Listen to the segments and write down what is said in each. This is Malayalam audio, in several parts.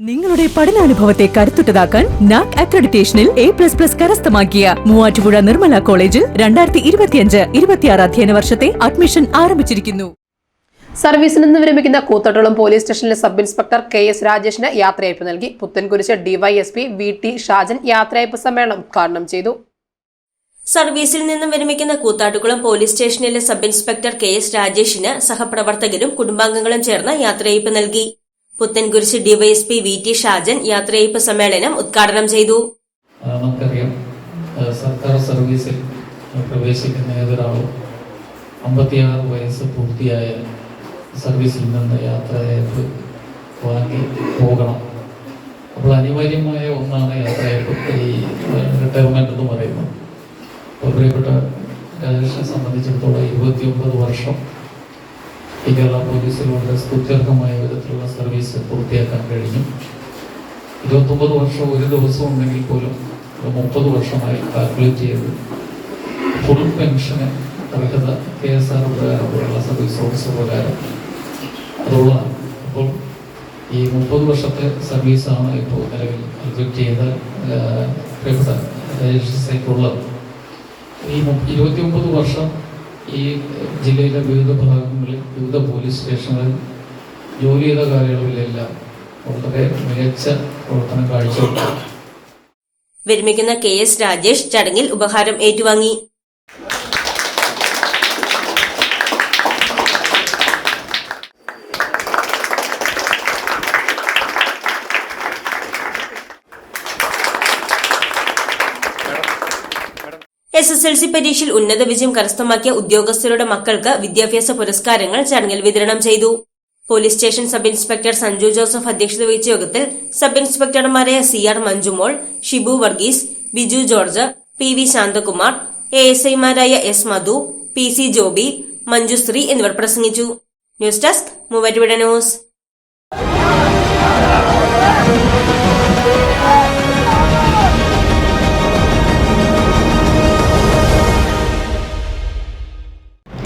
നിങ്ങളുടെ പഠനാനുഭവത്തെ കരുത്തുറ്റതാക്കാൻ നാക് അക്രഡിറ്റേഷനിൽ എ പ്ലസ് പ്ലസ് കരസ്ഥമാക്കിയ മൂവാറ്റുപുഴ നിർമ്മല കോളേജിൽ രണ്ടായിരത്തി ഇരുപത്തിയഞ്ച് ഇരുപത്തിയാറ് അധ്യയന വർഷത്തെ അഡ്മിഷൻ ആരംഭിച്ചിരിക്കുന്നു. സർവീസിൽ നിന്ന് വിരമിക്കുന്ന കൂത്തട്ടോളം പോലീസ് സ്റ്റേഷനിലെ സബ് ഇൻസ്പെക്ടർ കെ എസ് രാജേഷിന് യാത്രയയപ്പ് നൽകി. Puthenkurish DYSP V T Shajan യാത്രയയപ്പ് സമ്മേളനം ഉദ്ഘാടനം ചെയ്തു. സർവീസിൽ നിന്നും വിരമിക്കുന്ന കൂത്താട്ടുകുളം പോലീസ് സ്റ്റേഷനിലെ സബ് ഇൻസ്പെക്ടർ കെ എസ് രാജേഷിന് സഹപ്രവർത്തകരും കുടുംബാംഗങ്ങളും ചേർന്ന് യാത്രയയപ്പ് നൽകി. Puthenkurish DYSP V T Shajan യാത്രയയപ്പ് സമ്മേളനം ഉദ്ഘാടനം ചെയ്തു. നമുക്കറിയാം സർക്കാർ സർവീസിൽ പ്രവേശിക്കുന്ന ഏതൊരാളും അമ്പത്തിയാറ് വയസ്സ് പൂർത്തിയായ സർവീസിൽ നിന്ന് യാത്രയയപ്പ് വാങ്ങി പോകണം. അപ്പോൾ അനിവാര്യമായ ഒന്നാണ് യാത്രയയപ്പ് ഈ റിട്ടയർമെന്റ് എന്ന് പറയുന്നത്. പ്രിയപ്പെട്ട രാജേഷിനെ സംബന്ധിച്ചിടത്തോളം ഇരുപത്തിയൊമ്പത് വർഷം ഈ കേരള പോലീസിൽ വളരെ സ്തുത്യർഹമായ വിധത്തിലുള്ള സർവീസ് പൂർത്തിയാക്കാൻ കഴിഞ്ഞു. ഇരുപത്തൊമ്പത് വർഷം ഒരു ദിവസം ഉണ്ടെങ്കിൽ പോലും മുപ്പത് വർഷമായി കാൽക്കുലേറ്റ് ചെയ്ത്. ഫുൾ പെൻഷന് അർഹത കെ എസ് ആർ പ്രകാരമുള്ള സർവീസ് ഓഫീസർ പ്രകാരം അതുള്ളതാണ്. അപ്പോൾ ഈ മുപ്പത് വർഷത്തെ സർവീസാണ് ഇപ്പോൾ നിലവിൽ കാൽക്കുലേറ്റ് ചെയ്ത പ്രിയപ്പെട്ട രജിസ്ട്രേഷനുള്ളത് ഈ ഇരുപത്തി ഒമ്പത് വർഷം ഈ ജില്ലയിലെ വിവിധ ഭാഗങ്ങളിൽ വിവിധ പോലീസ് സ്റ്റേഷനുകളിൽ ജോലി ചെയ്ത കാലയളവിലെല്ലാം വളരെ മികച്ച പ്രവർത്തനം കാഴ്ചവെച്ചു. വിരമിക്കുന്ന കെ എസ് രാജേഷ് ചടങ്ങിൽ ഉപഹാരം ഏറ്റുവാങ്ങി. എസ് എസ് എൽ സി പരീക്ഷയിൽ ഉന്നത വിജയം കരസ്ഥമാക്കിയ ഉദ്യോഗസ്ഥരുടെ മക്കൾക്ക് വിദ്യാഭ്യാസ പുരസ്കാരങ്ങൾ ചടങ്ങിൽ വിതരണം ചെയ്തു. Police station sub inspector Sanju Joseph അധ്യക്ഷത വഹിച്ച യോഗത്തിൽ sub ഇൻസ്പെക്ടർമാരായ C R Manjumol Shibu Varghese Biju George P V Shanthakumar A S ഐമാരായ S Madhu P C Joby Manjushree എന്നിവർ പ്രസംഗിച്ചു. News desk Muvattupuzha news.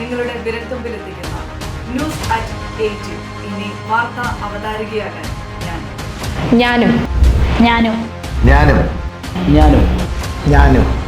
നിങ്ങളുടെ വിരൽത്തുമ്പിലെത്തിക്കുന്ന ന്യൂസ് അറ്റ് എയ്റ്റ് ഇനി വാർത്താ അവതാരികയാകാൻ ഞാൻ. ഞാനും. ഞാനും. ഞാനും. ഞാനും. ഞാനും.